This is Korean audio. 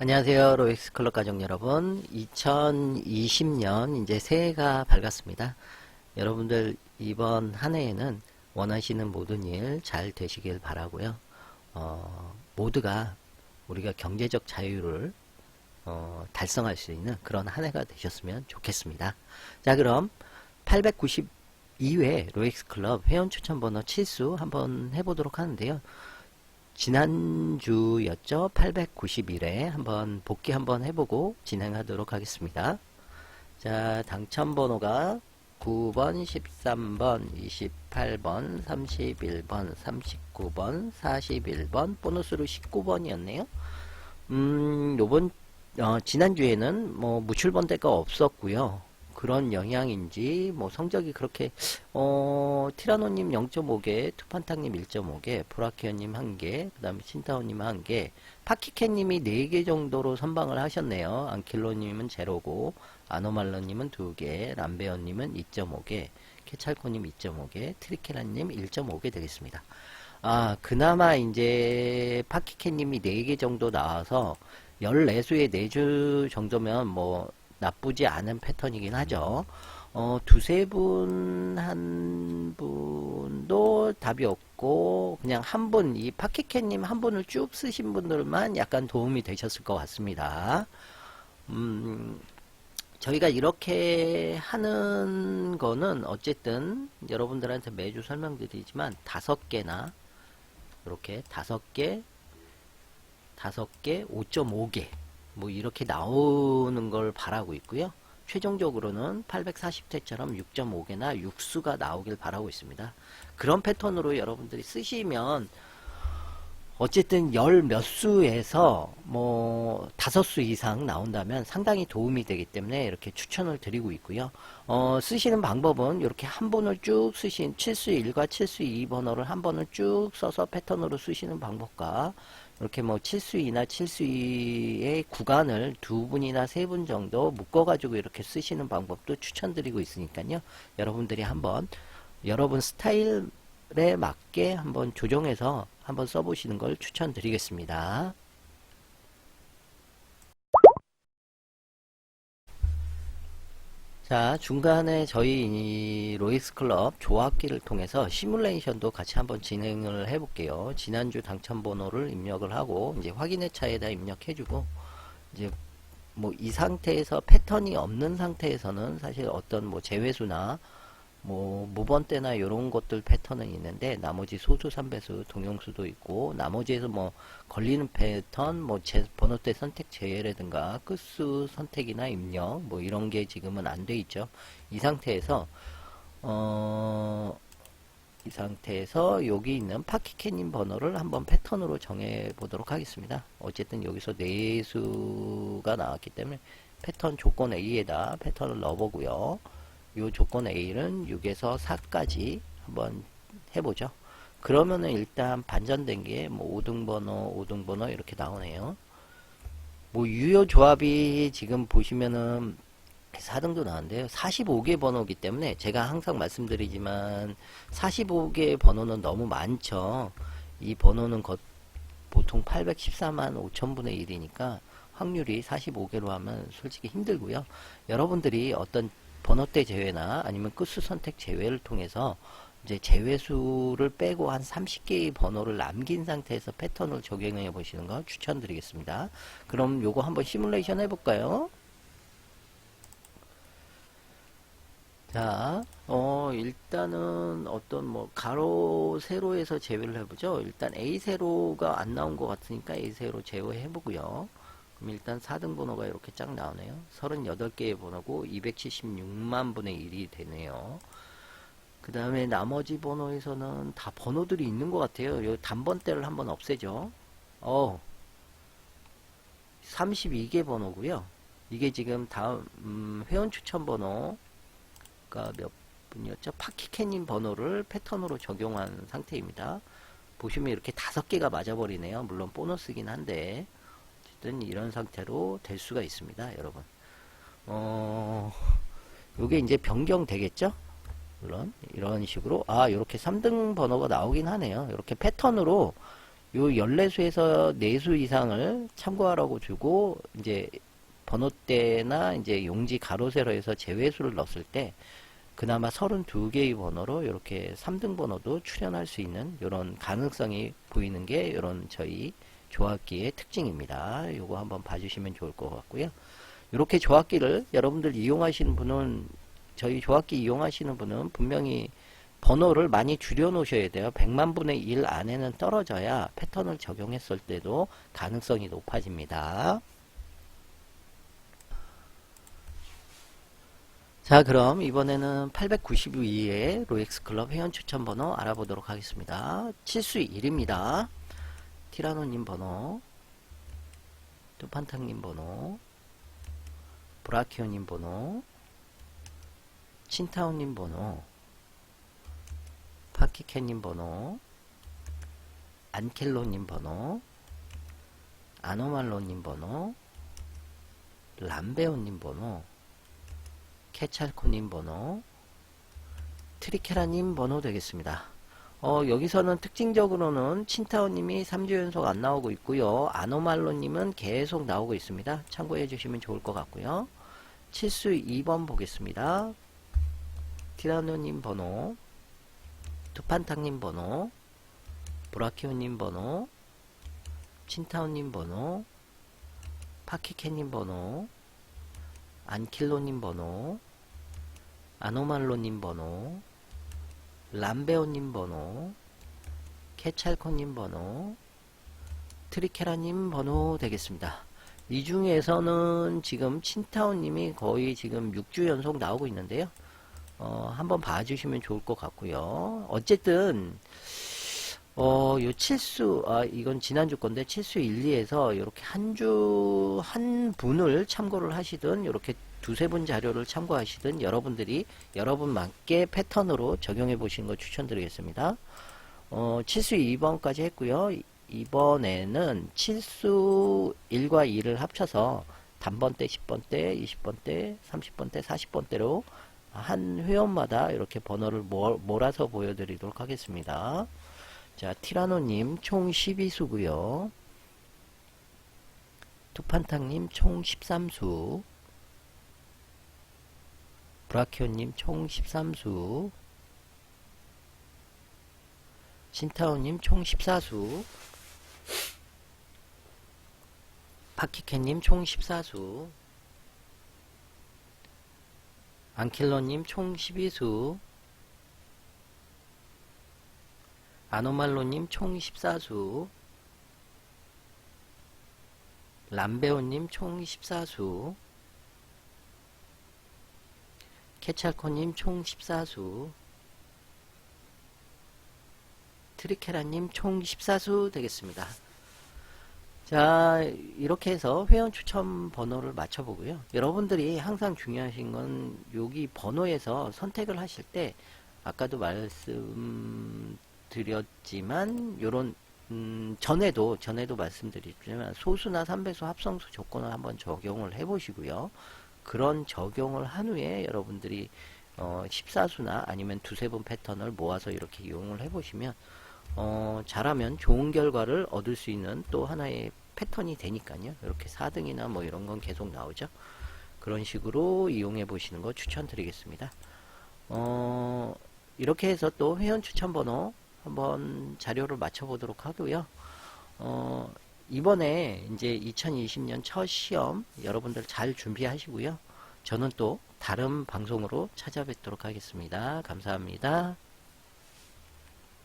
안녕하세요. 로엑스 클럽 가족 여러분. 2020년 이제 새해가 밝았습니다. 여러분들 이번 한 해에는 원하시는 모든 일 잘 되시길 바라고요. 어, 모두가 우리가 경제적 자유를 어, 달성할 수 있는 그런 한 해가 되셨으면 좋겠습니다. 자, 그럼 892회 로엑스 클럽 회원 추천 번호 7수 한번 해보도록 하는데요. 지난주였죠. 891회 한번 복귀 한번 해보고 진행하도록 하겠습니다. 자, 당첨 번호가 9번, 13번, 28번, 31번, 39번, 41번, 보너스로 19번이었네요. 음, 요번, 어, 지난주에는 뭐 무출번 대가 없었고요 그런 영향인지 뭐 성적이 그렇게 어 티라노님 0.5개, 투판탕님 1.5개, 보라키어님 1개, 그 다음에 신타오님 1개, 파키캣님이 4개 정도로 선방을 하셨네요. 안킬로님은 제로고, 아노말러님은 2개, 람베어님은 2.5개, 케찰코님 2.5개, 트리케라님 1.5개 되겠습니다. 아, 그나마 이제 파키캣님이 4개 정도 나와서 14수에 4주 정도면 뭐 나쁘지 않은 패턴이긴 하죠. 어, 두세 분, 한 분도 답이 없고, 그냥 한 분, 이 파키캣님 한 분을 쭉 쓰신 분들만 약간 도움이 되셨을 것 같습니다. 음, 저희가 이렇게 하는 거는 어쨌든 여러분들한테 매주 설명드리지만 다섯 개나 이렇게 다섯 개, 다섯 개, 5.5개 뭐 이렇게 나오는 걸 바라고 있고요. 최종적으로는 840회처럼 6.5개나 육수가 나오길 바라고 있습니다. 그런 패턴으로 여러분들이 쓰시면 어쨌든 열 몇 수에서 뭐 다섯 수 이상 나온다면 상당히 도움이 되기 때문에 이렇게 추천을 드리고 있고요. 어, 쓰시는 방법은 이렇게 한 번을 쭉 쓰신 7수 1과 7수 2 번호를 한 번을 쭉 써서 패턴으로 쓰시는 방법과 이렇게 뭐 7수이나 7수의 구간을 두 분이나 세 분 정도 묶어가지고 이렇게 쓰시는 방법도 추천드리고 있으니까요. 여러분들이 한번 여러분 스타일에 맞게 한번 조정해서 한번 써보시는 걸 추천드리겠습니다. 자, 중간에 저희 이 로이스 클럽 조합기를 통해서 시뮬레이션도 같이 한번 진행을 해 볼게요. 지난주 당첨 번호를 입력을 하고, 이제 확인의 차에다 입력해 주고, 이제 뭐 이 상태에서 패턴이 없는 상태에서는 사실 어떤 뭐 제외수나 뭐 무번대나 이런 것들 패턴은 있는데 나머지 소수 삼배수 동용수도 있고 나머지에서 뭐 걸리는 패턴 뭐 제, 번호대 선택 제외라든가 끝수 선택이나 입력 뭐 이런 게 지금은 안 돼 있죠. 이 상태에서 어, 이 상태에서 여기 있는 파키캣님 번호를 한번 패턴으로 정해 보도록 하겠습니다. 어쨌든 여기서 네수가 나왔기 때문에 패턴 조건 A에다 패턴을 넣어 보고요 요 조건 A는 6에서 4까지 한번 해보죠. 그러면은 일단 반전된 게 뭐 5등 번호, 5등 번호 이렇게 나오네요. 뭐 유효 조합이 지금 보시면은 4등도 나왔는데요. 45개 번호기 때문에 제가 항상 말씀드리지만 45개 번호는 너무 많죠. 이 번호는 거, 보통 814만 5천분의 1이니까 확률이 45개로 하면 솔직히 힘들고요. 여러분들이 어떤 번호대 제외나 아니면 끝수 선택 제외를 통해서 이제 제외수를 빼고 한 30개의 번호를 남긴 상태에서 패턴을 적용해 보시는 거 추천드리겠습니다. 그럼 요거 한번 시뮬레이션 해볼까요? 자, 어, 일단은 어떤 뭐 가로 세로에서 제외를 해보죠. 일단 A 세로가 안 나온 것 같으니까 A 세로 제외해 보고요. 그럼 일단 4등 번호가 이렇게 쫙 나오네요. 38개의 번호고 276만 분의 1이 되네요. 그 다음에 나머지 번호에서는 다 번호들이 있는 것 같아요. 요 단번대를 한번 없애죠. 어, 32개 번호고요. 이게 지금 다음 음, 회원 추천 번호가 몇 분이었죠? 파키캣님 번호를 패턴으로 적용한 상태입니다. 보시면 이렇게 다섯 개가 맞아버리네요. 물론 보너스긴 한데 어쨌든 이런 상태로 될 수가 있습니다, 여러분. 어, 요게 이제 변경 되겠죠? 물론 이런 식으로 아 이렇게 3등 번호가 나오긴 하네요. 이렇게 패턴으로 요 14수에서 4수 이상을 참고하라고 주고 이제 번호대나 이제 용지 가로 세로에서 제외수를 넣었을 때 그나마 32개의 번호로 이렇게 3등 번호도 출현할 수 있는 이런 가능성이 보이는 게 이런 저희 조합기의 특징입니다. 요거 한번 봐주시면 좋을 것 같고요. 이렇게 조합기를 여러분들 이용하시는 분은 저희 조합기 이용하시는 분은 분명히 번호를 많이 줄여 놓으셔야 돼요. 100만 분의 1 안에는 떨어져야 패턴을 적용했을 때도 가능성이 높아집니다. 자, 그럼 이번에는 892의 로엑스 클럽 회원 추천 번호 알아보도록 하겠습니다. 칠수 1입니다. 티라노님 번호, 뚜판탕님 번호, 브라키오님 번호, 친타오님 번호, 파키캣님 번호, 안켈로님 번호, 아노말로님 번호, 람베오님 번호, 케찰코님 번호, 트리케라님 번호 되겠습니다. 어, 여기서는 특징적으로는 친타오님이 3주 연속 안 나오고 있고요. 아노말로님은 계속 나오고 있습니다. 참고해 주시면 좋을 것 같고요. 칠수 2번 보겠습니다. 티라노님 번호, 투판탕님 번호, 브라키오님 번호, 친타오님 번호, 파키캣님 번호, 안킬로님 번호, 아노말로님 번호, 람베오님 번호, 케찰코님 번호, 트리케라님 번호 되겠습니다. 이 중에서는 지금 친타오님이 거의 지금 6주 연속 나오고 있는데요. 어, 한번 봐주시면 좋을 것 같고요. 어쨌든 어, 요 칠수, 아, 이건 지난주 건데, 칠수 1, 2에서 이렇게 한 주, 한 분을 참고를 하시든, 이렇게 두세 분 자료를 참고하시든, 여러분들이 여러분 맞게 패턴으로 적용해 보시는 거 추천드리겠습니다. 어, 칠수 2번까지 했고요. 이번에는 칠수 1과 2를 합쳐서 단번대, 10번대, 20번대, 30번대, 40번대로 한 회원마다 이렇게 번호를 몰- 몰아서 보여드리도록 하겠습니다. 자, 티라노님 총 12수고요. 투판탕님 총 13수. 브라키오님 총 13수. 신타오님 총 14수. 파키캣님 총 14수. 안킬러님 총 12수. 아노말로님 총 14수. 람베오님 총 14수. 케찰코님 총 14수. 트리케라님 총 14수 되겠습니다. 자, 이렇게 해서 회원 추천 번호를 맞춰보고요. 여러분들이 항상 중요하신 건 여기 번호에서 선택을 하실 때 아까도 말씀드렸지만 요런 음, 전에도 전에도 말씀드렸지만 소수나 삼배수 합성수 조건을 한번 적용을 해보시고요. 그런 적용을 한 후에 여러분들이 어, 14수나 아니면 두세 번 패턴을 모아서 이렇게 이용을 해보시면 어, 잘하면 좋은 결과를 얻을 수 있는 또 하나의 패턴이 되니까요. 이렇게 4등이나 뭐 이런 건 계속 나오죠. 그런 식으로 이용해 보시는 거 추천드리겠습니다. 어, 이렇게 해서 또 회원 추천 번호 한번 자료를 맞춰 보도록 하고요. 어, 이번에 이제 2020년 첫 시험 여러분들 잘 준비하시고요. 저는 또 다른 방송으로 찾아뵙도록 하겠습니다. 감사합니다.